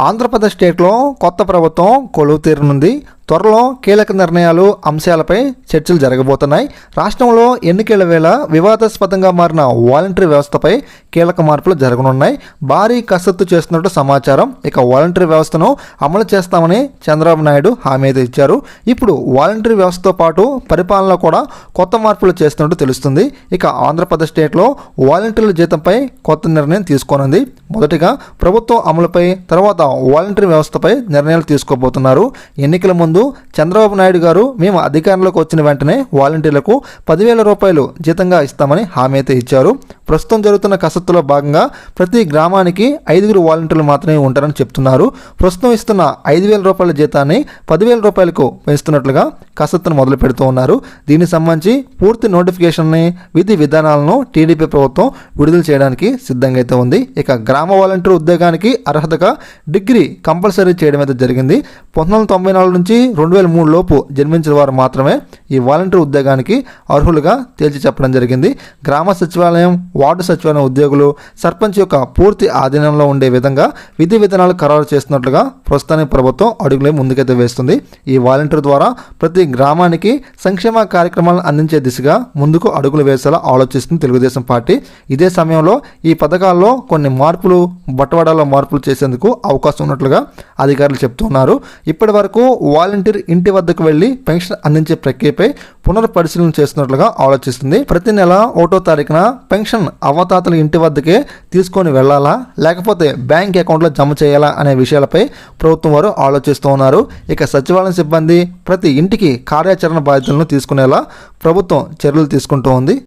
ఆంధ్రప్రదేశ్ స్టేట్లో కొత్త ప్రభుత్వం కొలువు తీరనుంది. త్వరలో కీలక నిర్ణయాలు అంశాలపై చర్చలు జరగబోతున్నాయి. రాష్ట్రంలో ఎన్నికల వేళ వివాదాస్పదంగా మారిన వాలంటరీ వ్యవస్థపై కీలక మార్పులు జరగనున్నాయి. భారీ కసరత్తు చేస్తున్నట్టు సమాచారం. ఇక వాలంటరీ వ్యవస్థను అమలు చేస్తామని చంద్రబాబు నాయుడు హామీ అయితే ఇచ్చారు. ఇప్పుడు వాలంటరీ వ్యవస్థతో పాటు పరిపాలనలో కూడా కొత్త మార్పులు చేస్తున్నట్టు తెలుస్తుంది. ఇక ఆంధ్రప్రదేశ్ స్టేట్లో వాలంటీర్ల జీతంపై కొత్త నిర్ణయం తీసుకోనుంది. మొదటిగా ప్రభుత్వం అమలుపై తర్వాత వాలంటరీ వ్యవస్థపై నిర్ణయాలు తీసుకోబోతున్నారు. ఎన్నికల ముందు చంద్రబాబు నాయుడు గారు మేము అధికారంలోకి వచ్చిన వెంటనే వాలంటీర్లకు పదివేల రూపాయలు జీతంగా ఇస్తామని హామీ అయితే ఇచ్చారు. ప్రస్తుతం జరుగుతున్న కసరత్తులో భాగంగా ప్రతి గ్రామానికి ఐదుగురు వాలంటీర్లు మాత్రమే ఉంటారని చెప్తున్నారు. ప్రస్తుతం ఇస్తున్న ఐదు వేల రూపాయల జీతాన్ని పదివేల రూపాయలకు పెంచుతున్నట్లుగా కసరత్తును మొదలు పెడుతూ ఉన్నారు. దీనికి సంబంధించి పూర్తి నోటిఫికేషన్ని విధి విధానాలను టీడీపీ ప్రభుత్వం విడుదల చేయడానికి సిద్ధంగా అయితే ఉంది. ఇక గ్రామ వాలంటీర్ ఉద్యోగానికి అర్హతగా డిగ్రీ కంపల్సరీ చేయడం అయితే జరిగింది. పంతొమ్మిది వందల తొంభై నాలుగు నుంచి రెండు వేల మూడు లోపు జన్మించిన వారు మాత్రమే ఈ వాలంటీర్ ఉద్యోగానికి అర్హులుగా తేల్చి చెప్పడం జరిగింది. గ్రామ సచివాలయం వార్డు సచివాలయం ఉద్యోగులు సర్పంచ్ యొక్క పూర్తి ఆధీనంలో ఉండే విధంగా విధి విధానాలు ఖరారు చేస్తున్నట్లుగా ప్రస్తుతానికి ప్రభుత్వం అడుగులే ముందుకైతే వేస్తుంది. ఈ వాలంటీర్ ద్వారా ప్రతి గ్రామానికి సంక్షేమ కార్యక్రమాలను అందించే దిశగా ముందుకు అడుగులు వేసేలా ఆలోచిస్తుంది తెలుగుదేశం పార్టీ. ఇదే సమయంలో ఈ పథకాల్లో కొన్ని మార్పులు బట్టవాడాలో మార్పులు చేసేందుకు అవకాశం ఉన్నట్లుగా అధికారులు చెప్తున్నారు. ఇప్పటి వరకు వాలంటీర్ ఇంటి వద్దకు వెళ్ళి పెన్షన్ అందించే ప్రక్రియపై పునర్పరిశీలన చేస్తున్నట్లుగా ఆలోచిస్తుంది. ప్రతి నెల ఒకటో తారీఖున పెన్షన్ అవతాతల ఇంటి వద్దకే తీసుకొని వెళ్ళాలా? లేకపోతే బ్యాంక్ అకౌంట్లో జమ చేయాలా అనే విషయాలపై ప్రభుత్వం వారు ఆలోచిస్తూ ఉన్నారు. ఇక సచివాలయం సిబ్బంది ప్రతి ఇంటికి కార్యాచరణ బాధ్యతలను తీసుకునేలా ప్రభుత్వం చర్యలు తీసుకుంటూ ఉంది.